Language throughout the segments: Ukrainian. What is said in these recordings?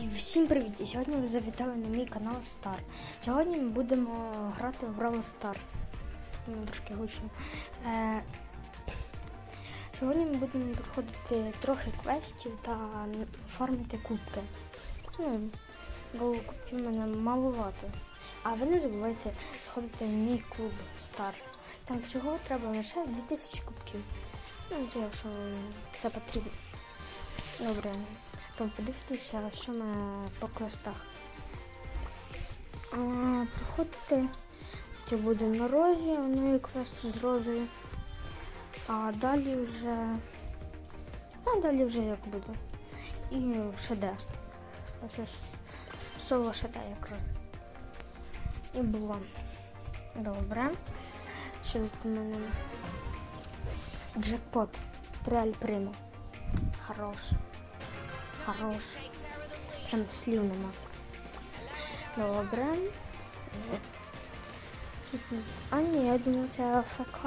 І всім привіт! І Сьогодні ви завітали на мій канал Star. Сьогодні ми будемо грати в Brawl Stars. Ну, трошки гучно. Е, сьогодні ми будемо проходити трохи квестів та фармити кубки. Ну, бо кубків мене маловато. А ви не забувайте сходити в мій клуб Stars. Там всього треба лише 2000 кубків. Ну, це якщо це потрібно. Добре. То подивіться, що ми по квестах. Проходити, що буде на розі, ну і квест з розою. А далі вже. А далі вже як буде. І ШД. Ось соло ШД якраз. І було. Добре. Що тут у мене? Джекпот. Тріаль примо. Хороший. Хорош. Прям слів нема. Добре. Не- А ні, я думаю, це АФК.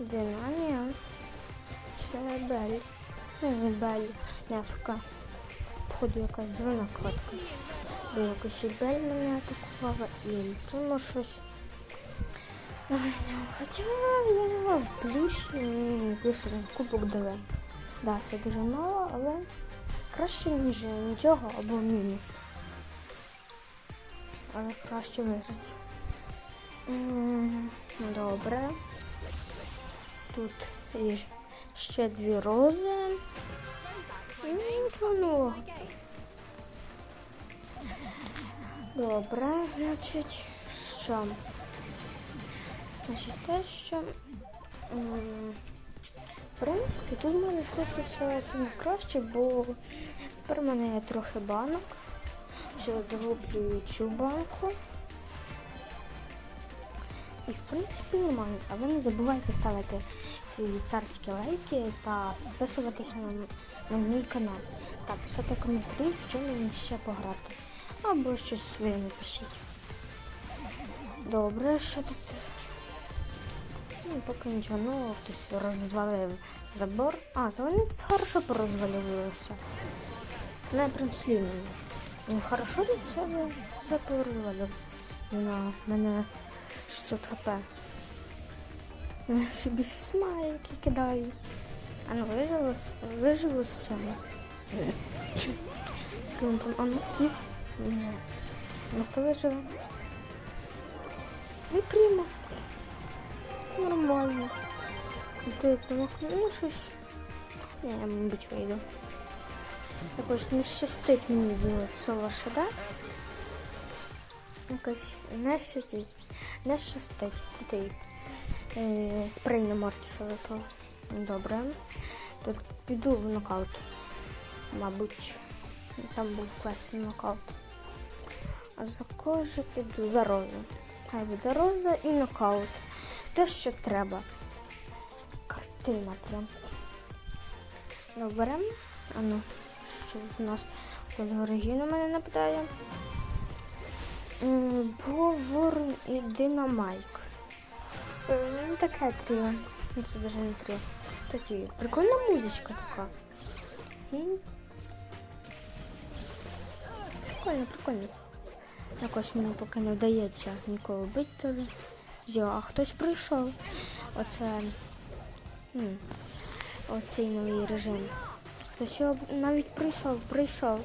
Ні. Це Бель. Ну, не Бель, не АФК. Походу якась зелена картка. Бо якось і Бель мене атакувала і тому щось. Ну, Хоча я в плюс, плюс кубок дали. Да, це дуже мало, але краще, ніж нічого або мінус. Але краще виграти. Добре. Тут є ще дві рози. Ну, Нічого нового. Добре, значить, що? Значить, те, що. В принципі, тут сказати, що це краще, бо тепер у мене є трохи банок. Що дороблю цю банку. І в принципі нормально. А ви не забувайте ставити свої царські лайки та підписуватися на, на мій канал. Та писати коментарі, що мені ще пограти. Або щось своє напишіть. Добре, що тут? Ну, поки нічого нового, хтось розвалив забор. А, то вони хорошо порозвалювалися. Не прям. Ну, хорошо від себе все порозвалив. На мене 600 хп. Я собі смайлики кидаю. А ну виживу, виживу з цього. Там, а ну, ні. Ну хто виживе? Не прямо. Помогли? Ну щось. Ні, я, мабуть, вийду. Якось не щастить мені з соло шеда. Якось не щастить. Не щастить. Е, спрей на Мортіса випав. Добре. Тут піду в нокаут. Мабуть. Там квест на нокаут. А за я піду? За розу. Хай буде роза і нокаут. Те, що треба. Картина прям. Добре. А ну, що в нас тут ворогів на мене нападає? М, Говор і Динамайк. Е, Ну, таке тріо. Ну, Це навіть не тріо. Такі. Прикольна музичка така. Прикольно, прикольно. Якось мені поки не вдається нікого вбити. Йо, а хтось прийшов. Оце. М, Оцей новий режим. Хтось його навіть прийшов, прийшов.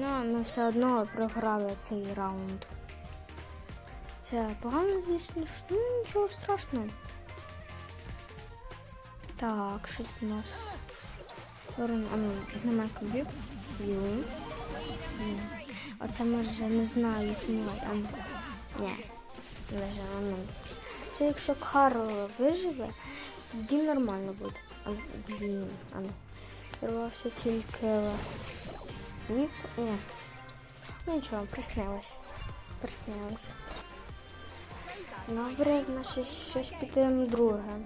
Ну, ми все одно програли цей раунд. Це погано, звісно, ну нічого страшного. Так, щось у нас. Ну, немає кубів. Ю. Ні. Оце може не знаю, ну. Ні. А ну. Це якщо Карл виживе, тоді нормально буде. А, блін, а ну. Рвався тільки Віп. Ні. Ну нічого, приснилось. Приснилось. Добре, значить, щось підемо друге.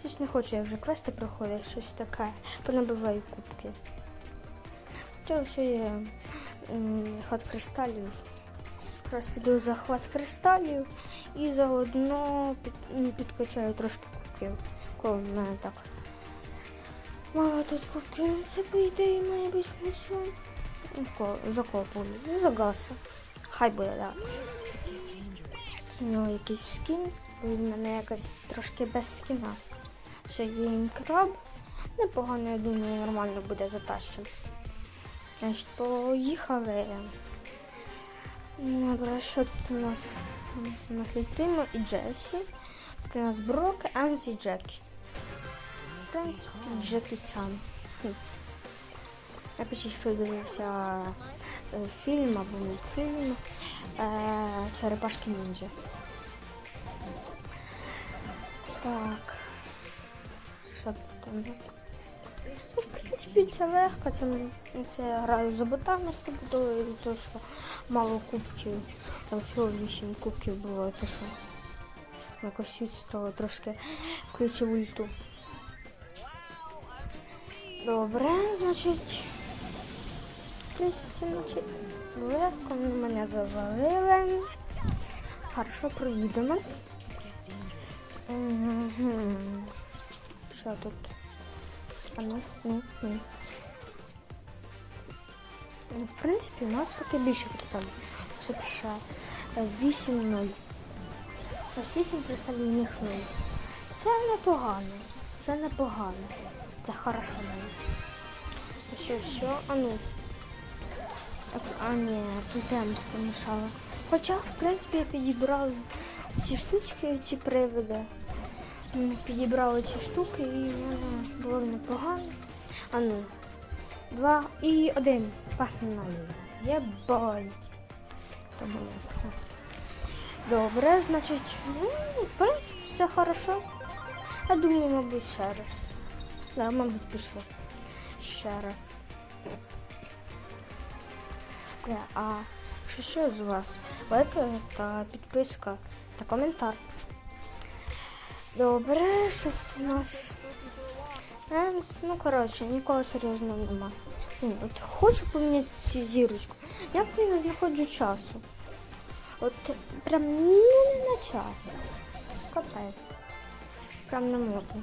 Щось не хочу, я вже квести проходити, щось таке. Понабиваю кубки. Хоча все є м, хват кристалів. Якраз піду за хват кристалів і заодно під, підкачаю трошки кубків. Коли в мене так Мало тут кубки, ну це по ідеї має бути внесу. Закопую. Загаса. Хай буде, так. У нього якийсь скін, бо в мене якось трошки без скіна. Ще є краб. Непогано, я думаю, нормально буде затащено. Значить, поїхали. Добре, що тут у нас? У нас літимо і Джесі. Тут у нас Брок, Емз і Джекі. В принципі, Джекі Чан. Хм. Напишіть, що дивився е, фільм або мультфільм е, Черепашки ніндзя. Так. Що тут там? Ну, в принципі, це легко. Це, це я граю за ботами з тобою, то що мало кубків. Там всього 8 кубків було, то що якось від того трошки включив ульту. Добре, значить. Значить, легко мене завалили. Хорошо, проїдемо. Що тут? А ну, ні, ні. Ну, В принципі, у нас поки більше представлено. Ще 8-0. У нас 8 представлених 0. Це непогано. Це непогано. Це хорошо навіть. Що, що? А ну. А, ні, тут темс помішала. Хоча, в принципі, я підібрав ці штучки, ці привиди. Підібрали ці штуки і в мене було непогано. А ну. Два і один. Погнали. Єбать. Тому не. Добре, значить, ну, в принципі, все хорошо. Я думаю, мабуть, ще раз. Да, мабуть, пішло. Ще раз. Бля, А що ще з вас? Лайк та підписка та коментар. Добре, що у нас. Е, ну, коротше, нікого серйозного нема. От хочу поміняти зірочку. Я не знаходжу часу? От прям ні на час. Капець. Прям не можна.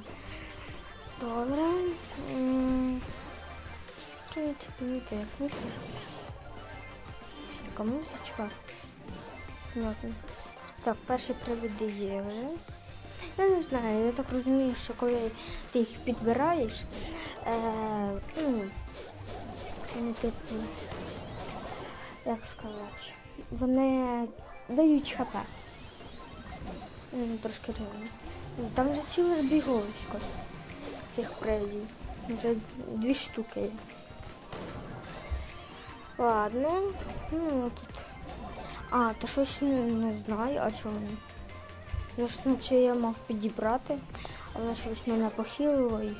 Добре. Тут типу, як музика. Така музичка. Понятно. Так, перші приводи є вже. Я не знаю, я так розумію, що коли ти їх підбираєш, е, ну, типу, як сказати, вони дають хп. Трошки дивно. Там вже ціле біговисько цих приводів. Вже дві штуки є. Ладно, ну тут. А, то щось не, не знаю, а чому. Я ж наче я мав підібрати, але щось мене похилило і,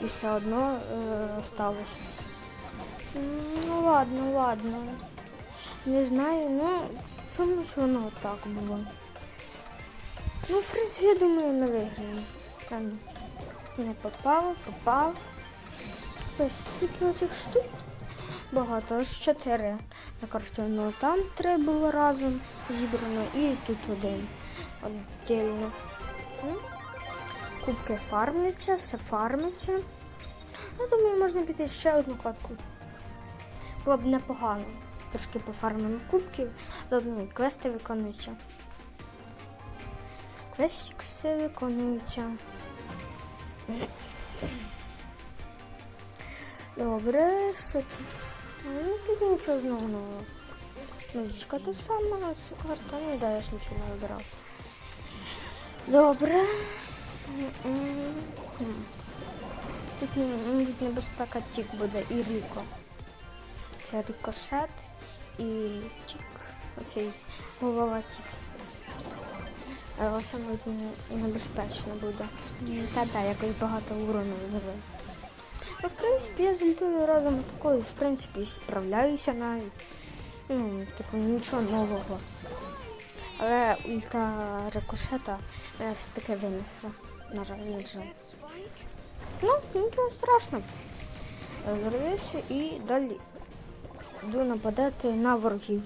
і все одно е, сталося. Ну ладно, ладно. Не знаю, ну чомусь воно так було. Ну, в принципі, я думаю, не виграємо. Там не попав, попав. Ось скільки оцих штук. Багато, аж чотири на карті. Ну там три було разом зібрано і тут один віддільно. Кубки фармляться, все фармиться. Я думаю, можна піти ще одну катку. Було б непогано. Трошки пофармимо кубків, заодно і квести виконуються. Квестикси виконуються. Добре, що тут? Ну, нічого знову нового. Музичка та сама, ну да, я ж нічого не вибирав. Добре. Тут небезпека тік буде і Ріко. Це рикошет і тік. Оцей голова. Але Оце небезпечно буде. Та-та, якось багато урону зробив. Ну, в принципі, я з літою разом такою, в принципі, справляюся навіть. Ну, типу, нічого нового. Але ульта рикошета мене все-таки винесла. На жаль, на жаль. Ну, нічого страшного. Зробився і далі йду нападати на ворогів.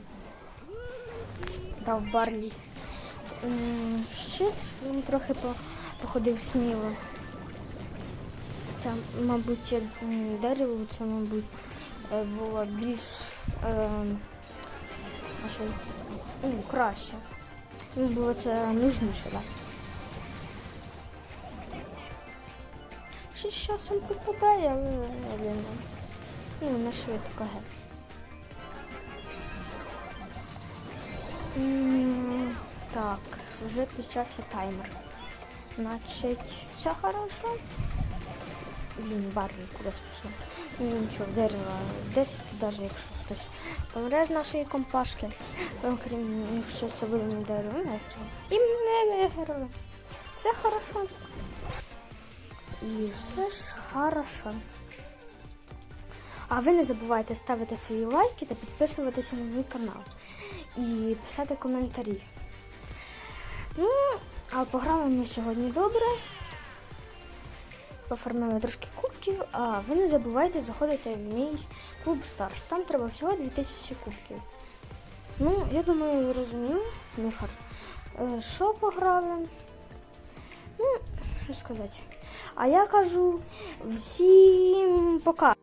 Дав барлі. М, Щит він трохи походив сміло. це, мабуть, дерево, це, мабуть, е, було більш е, ну, краще. Ну, було це нужніше, так. Ще з часом попадає, але але не. Ну, не швидко ге. Так, вже почався таймер. Значить, все хорошо. Блін, барний кудись пішов. Нічого, дерево 10, навіть якщо хтось помре з нашої компашки, окрім якщо це буде не дерево, і ми виграли. Все хорошо. І все ж хорошо. А ви не забувайте ставити свої лайки та підписуватися на мій канал. І писати коментарі. Ну, а пограли ми сьогодні добре. Поформили трошки кубків, а ви не забувайте заходити в мій клуб Старс. Там треба всього 2000 кубків. Ну, я думаю, ви розуміли, Михар. Е, Що пограли? Ну, що сказати. А я кажу всім пока.